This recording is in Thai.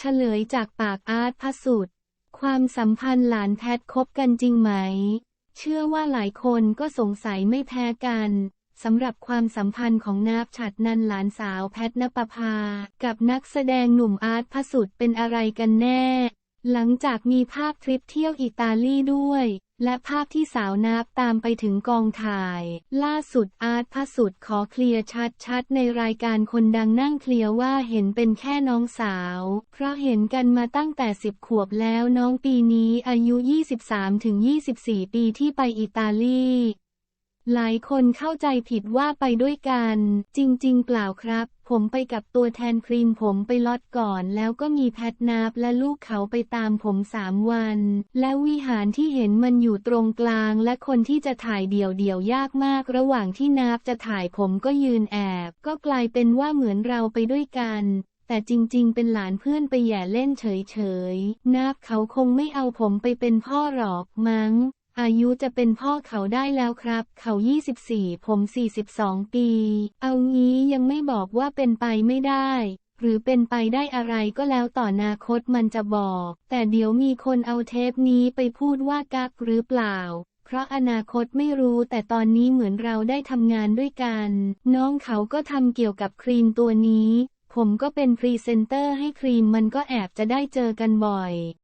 เฉลยจากปากอาร์ตพสุดความสัมพันธ์หลานแพทคบกันจริงไหม เชื่อว่าหลายคนก็สงสัยไม่แพ้กันสำหรับความสัมพันธ์ของนาบฉัดนันหลานสาวแพทนปภา กับนักแสดงหนุ่มอาร์ตพสุดเป็นอะไรกันแน่ หลังจากมีภาพทริปเที่ยวอิตาลีด้วย และภาพที่สาวนับตามไปถึงกองถ่าย ล่าสุดอาร์ตพระสุดขอเคลียร์ชัดๆ ในรายการคนดังนั่งเคลียร์ว่าเห็นเป็นแค่น้องสาว เพราะเห็นกันมาตั้งแต่สิบขวบแล้วน้องปีนี้อายุ 23-24 ปีที่ไปอิตาลี หลายคนเข้าใจผิดว่าไปด้วยกัน จริงๆ เปล่าครับ ผมไปกับตัวแทนครีมผมไปลอดก่อน แล้วก็มีแพทนาบและลูกเขาไปตามผมสามวัน และวิหารที่เห็นมันอยู่ตรงกลาง และคนที่จะถ่ายเดี่ยวเดี่ยวยากมาก ระหว่างที่นาบจะถ่ายผมก็ยืนแอบ ก็กลายเป็นว่าเหมือนเราไปด้วยกันแต่จริงๆ เป็นหลานเพื่อนไปแย่เล่นเฉยๆนาบเขาคงไม่เอาผมไปเป็นพ่อหรอกมั้ง อายุจะเป็นพ่อเขาได้แล้วครับ เขา 24 ผม 42 ปี เอางี้ยังไม่บอกว่าเป็นไปไม่ได้ หรือเป็นไปได้อะไรก็แล้วต่ออนาคตมันจะบอก แต่เดี๋ยวมีคนเอาเทปนี้ไปพูดว่ากักหรือเปล่า เพราะอนาคตไม่รู้แต่ตอนนี้เหมือนเราได้ทำงานด้วยกัน น้องเขาก็ทำเกี่ยวกับครีมตัวนี้ ผมก็เป็นพรีเซนเตอร์ให้ครีมมันก็แอบจะได้เจอกันบ่อย